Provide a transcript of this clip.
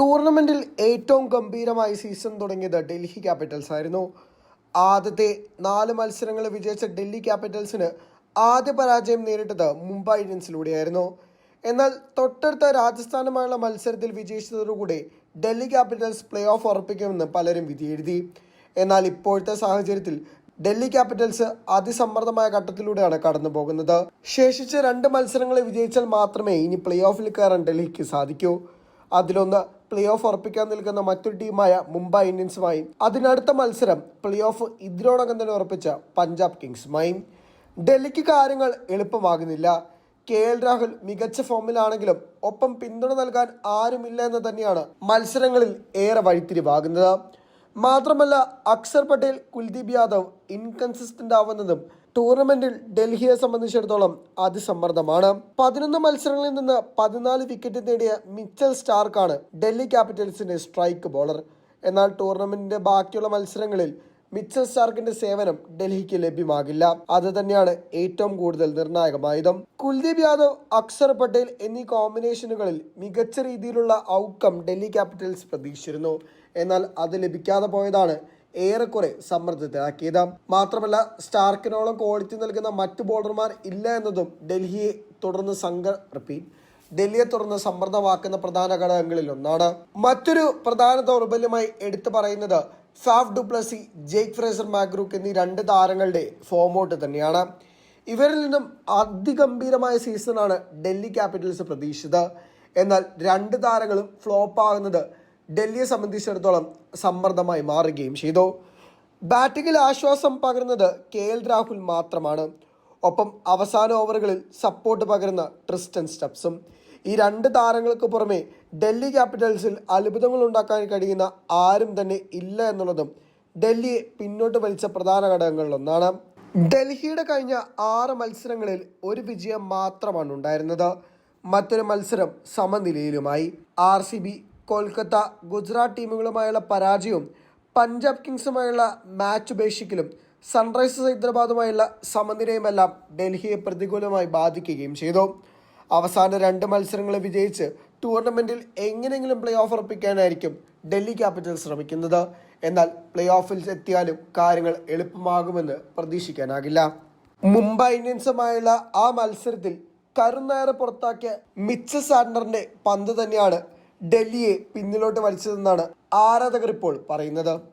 ടൂർണമെന്റിൽ ഏറ്റവും ഗംഭീരമായി സീസൺ തുടങ്ങിയത് ഡൽഹി ക്യാപിറ്റൽസ് ആയിരുന്നു. ആദ്യത്തെ നാല് മത്സരങ്ങൾ വിജയിച്ച ഡൽഹി ക്യാപിറ്റൽസിന് ആദ്യ പരാജയം നേരിട്ടത് മുംബൈ ഇന്ത്യൻസിലൂടെയായിരുന്നു എന്നാൽ തൊട്ടടുത്ത രാജസ്ഥാനുമായുള്ള മത്സരത്തിൽ വിജയിച്ചതോടുകൂടി ഡൽഹി ക്യാപിറ്റൽസ് പ്ലേ ഓഫ് ഉറപ്പിക്കുമെന്ന് പലരും വിധിയെഴുതി. എന്നാൽ ഇപ്പോഴത്തെ സാഹചര്യത്തിൽ ഡൽഹി ക്യാപിറ്റൽസ് അതിസമ്മർദ്ദമായ ഘട്ടത്തിലൂടെയാണ് കടന്നു പോകുന്നത് ശേഷിച്ച രണ്ട് മത്സരങ്ങളെ വിജയിച്ചാൽ മാത്രമേ ഇനി പ്ലേ ഓഫിൽ കയറാൻ ഡൽഹിക്ക് സാധിക്കൂ. അതിലൊന്ന് പ്ലേ ഓഫ് ഉറപ്പിക്കാൻ നിൽക്കുന്ന മറ്റൊരു ടീമായ മുംബൈ ഇന്ത്യൻസുമായും അതിനടുത്ത മത്സരം പ്ലേ ഓഫ് ഇതിനോടകം തന്നെ ഉറപ്പിച്ച പഞ്ചാബ് കിങ്സുമായും. ഡൽഹിക്ക് കാര്യങ്ങൾ എളുപ്പമാകുന്നില്ല. കെ എൽ രാഹുൽ മികച്ച ഫോമിലാണെങ്കിലും ഒപ്പം പിന്തുണ നൽകാൻ ആരുമില്ല എന്ന് തന്നെയാണ് മത്സരങ്ങളിൽ ഏറെ വഴിത്തിരിവാകുന്നത്. മാത്രമല്ല അക്സർ പട്ടേൽ കുൽദീപ് യാദവ് ഇൻകൺസിസ്റ്റന്റ് ആവുന്നതും ടൂർണമെന്റിൽ ഡൽഹിയെ സംബന്ധിച്ചിടത്തോളം അതിസമ്മർദ്ദമാണ്. പതിനൊന്ന് മത്സരങ്ങളിൽ നിന്ന് പതിനാല് വിക്കറ്റ് നേടിയ മിച്ചൽ സ്റ്റാർക്കാണ് ഡൽഹി ക്യാപിറ്റൽസിന്റെ സ്ട്രൈക്ക് ബോളർ എന്നാൽ ടൂർണമെന്റിന്റെ ബാക്കിയുള്ള മത്സരങ്ങളിൽ മിച്ചൽ സ്റ്റാർക്കിന്റെ സേവനം ഡൽഹിക്ക് ലഭ്യമാകില്ല. അത് തന്നെയാണ് ഏറ്റവും കൂടുതൽ നിർണായകമായതും. കുൽദീപ് യാദവ് അക്സർ പട്ടേൽ എന്നീ കോമ്പിനേഷനുകളിൽ മികച്ച രീതിയിലുള്ള ഔട്ട്കം ഡൽഹി ക്യാപിറ്റൽസ് പ്രതീക്ഷിച്ചിരുന്നു. എന്നാൽ അത് ലഭിക്കാതെ പോയതാണ് ഏറെക്കുറെ സമ്മർദ്ദത്തിലാക്കിയത് മാത്രമല്ല സ്റ്റാർക്കിനോളം ക്വാളിറ്റി നൽകുന്ന മറ്റു ബോളർമാർ ഇല്ല എന്നതും ഡൽഹിയെ തുടർന്ന് സംഘ റിപ്പീറ്റ് ഡൽഹിയെ തുടർന്ന് സമ്മർദ്ദമാക്കുന്ന പ്രധാന ഘടകങ്ങളിൽ ഒന്നാണ്. മറ്റൊരു പ്രധാന ദൗർബല്യമായി എടുത്തു പറയുന്നത് Faf du Plessis Jake Fraser McGurk എന്നീ രണ്ട് താരങ്ങളുടെ ഫോമൗട്ട് തന്നെയാണ്. ഇവരിൽ നിന്നും അതിഗംഭീരമായ സീസണാണ് ഡൽഹി ക്യാപിറ്റൽസ് പ്രതീക്ഷിച്ചത്. എന്നാൽ രണ്ട് താരങ്ങളും ഫ്ലോപ്പ് ആകുന്നത് ഡൽഹിയെ സംബന്ധിച്ചിടത്തോളം സമ്മർദ്ദമായി മാറുകയും ചെയ്തു. ബാറ്റിംഗിൽ ആശ്വാസം പകരുന്നത് കെ എൽ രാഹുൽ മാത്രമാണ്. ഒപ്പം അവസാന ഓവറുകളിൽ സപ്പോർട്ട് പകരുന്ന ട്രിസ്റ്റൻ സ്റ്റെപ്സും ഈ രണ്ട് താരങ്ങൾക്ക് പുറമെ ഡൽഹി ക്യാപിറ്റൽസിൽ അത്ഭുതങ്ങൾ ഉണ്ടാക്കാൻ കഴിയുന്ന ആരും തന്നെ ഇല്ല എന്നുള്ളതും ഡൽഹിയെ പിന്നോട്ട് വലിച്ച പ്രധാന ഘടകങ്ങളിലൊന്നാണ്. ഡൽഹിയുടെ കഴിഞ്ഞ ആറ് മത്സരങ്ങളിൽ ഒരു വിജയം മാത്രമാണ് ഉണ്ടായിരുന്നത്. മറ്റൊരു മത്സരം സമനിലയിലുമായി. R C B Kolkata Gujarat ടീമുകളുമായുള്ള പരാജയവും പഞ്ചാബ് കിങ്സുമായുള്ള മാച്ച് ഉപേക്ഷിക്കലും സൺറൈസേഴ്സ് ഹൈദരാബാദുമായുള്ള സമനിലയുമെല്ലാം ഡൽഹിയെ പ്രതികൂലമായി ബാധിക്കുകയും ചെയ്തു. അവസാന രണ്ട് മത്സരങ്ങൾ വിജയിച്ച് ടൂർണമെന്റിൽ എങ്ങനെയെങ്കിലും പ്ലേ ഓഫ് ഉറപ്പിക്കാനായിരിക്കും ഡൽഹി ക്യാപിറ്റൽസ് ശ്രമിക്കുന്നത്. എന്നാൽ പ്ലേ ഓഫിൽ എത്തിയാലും കാര്യങ്ങൾ എളുപ്പമാകുമെന്ന് പ്രതീക്ഷിക്കാനാകില്ല. മുംബൈ ഇന്ത്യൻസുമായുള്ള ആ മത്സരത്തിൽ കരുനായർ പുറത്താക്കിയ മിച്ച സാൻഡറിന്റെ പന്ത് തന്നെയാണ് ഡൽഹിയെ പിന്നിലോട്ട് വലിച്ചതെന്നാണ് ആരാധകർ ഇപ്പോൾ പറയുന്നത്.